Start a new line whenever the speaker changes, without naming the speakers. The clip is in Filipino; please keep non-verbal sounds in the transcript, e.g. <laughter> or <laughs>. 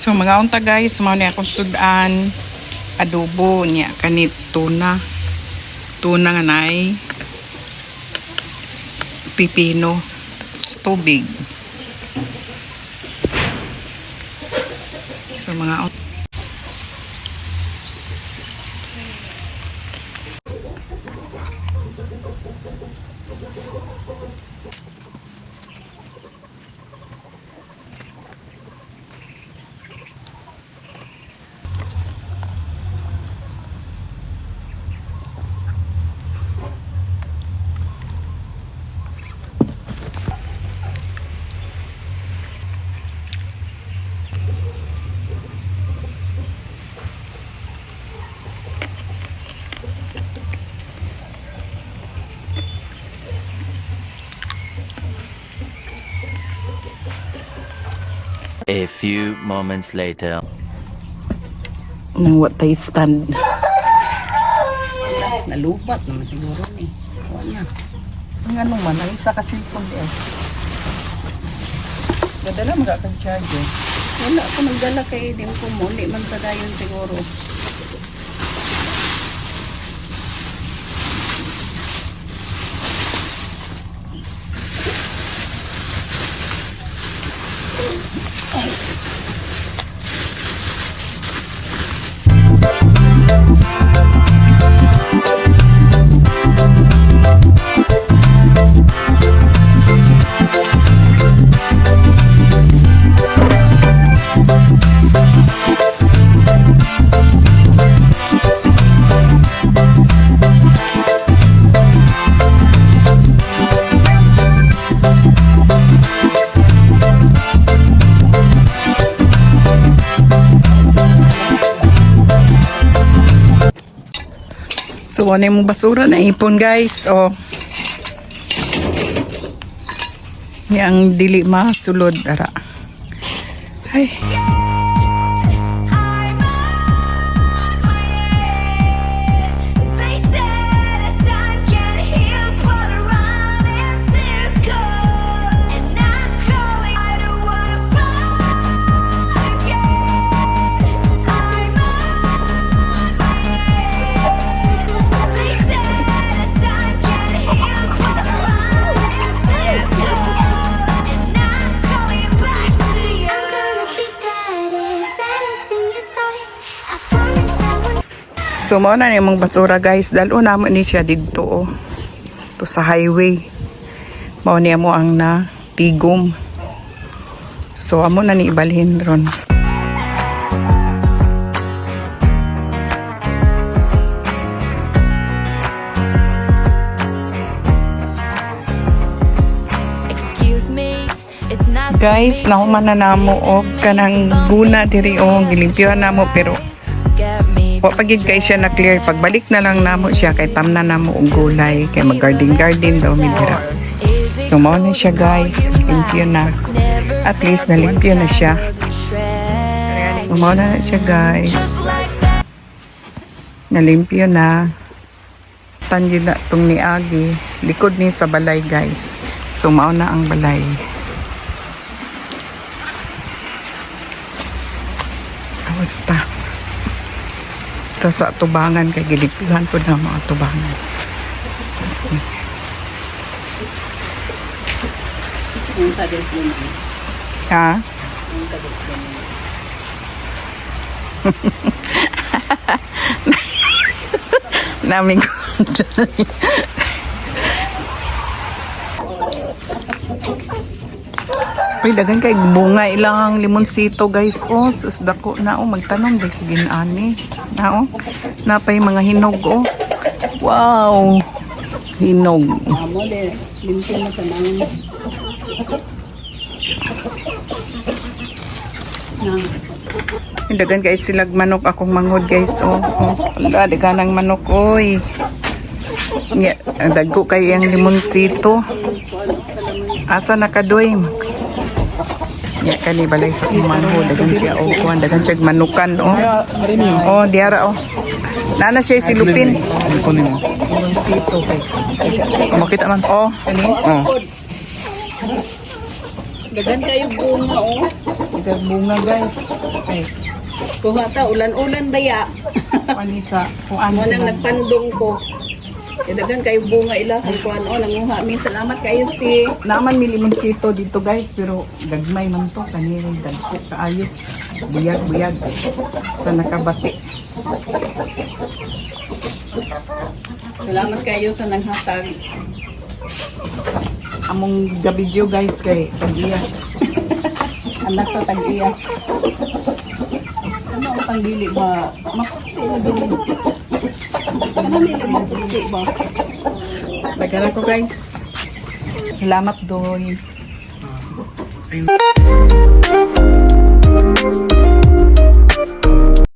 So mga unta guys, mao ni akong sudan. Adobo niya. Kanit tuna. Tuna nga nay. Pipino. Tubig. So mga un-
A few moments later.
nang what tay stand.
Nalubat naman siguro ni. Huwag niya.
Ang ano man, ang isa kasi kung eh. Dadala mo kang charger.
Wala ko nagdala kay di ko mo. Di man sa dayon siguro.
So, ano yung basura na ipon, guys? O, yang dili masulod, ara. Ay,
They
so mao na yung mga basura, guys. Dalo na mo ni siya dito, oh. To sa highway. Mao niya mo ang na tigom. So, amo na ni ibalhin ron. Guys, nahuman na namo o kanang guna diri o gilimpyohan namo pero
Get me
wa pagid kay siya na clear pagbalik na lang namo siya kay tamna namo og gulay kay mag garden daw mi dira. So mao na siya guys, limpyo na. At least nalimpyo na siya. So mao na na siya guys. Nalimpyo na. Tanyo na tong ni Agi. Likod ni sa balay guys. So mao na ang balay. Kamusta? Ito sa tubangan kay gilipihan ko na mga tubangan. Ha? <laughs> Namin ko. <laughs> Uy, dagan kay bunga ilang limonsito guys. Oh, sus dako na oh magtanong dai sige ani. Na oh. Napay mga hinog oh. Wow. Hinog.
Amo de. Limpyo na mga. Nang
Dagan kay silag manok akong mangod guys. Oh, oh. Ala, daganang manok oy. Ya, dagko kay ang limonsito. Asa na kadoy? Ya kani balay sa akong mango dagan siya oh kuan dagan siya manukan oh. Oh, diara oh. Nana siya silupin. Limonsito kay. Makita man. Oh. Oh.
Dagan kayo bunga oh.
Ito bunga guys. Okay.
Kuha ta, ulan-ulan baya.
Panisa, kung ano
Mo nang nagpandong ko. Kadagan kayo bunga ila kay kuan o nanguha mi salamat kayo si
Naman mi limonsito dito guys, pero gagmay man to. Kanina dagko kaayo. Buyag-buyag. Sa nakabati.
Salamat kayo sa nanghatag.
Among gabidyo guys kay Tagiya. <laughs>
Anak sa tag-iya. Ano ang pangdili ba? Mapuksi na gini.
Lagyan ako guys. Salamat doy.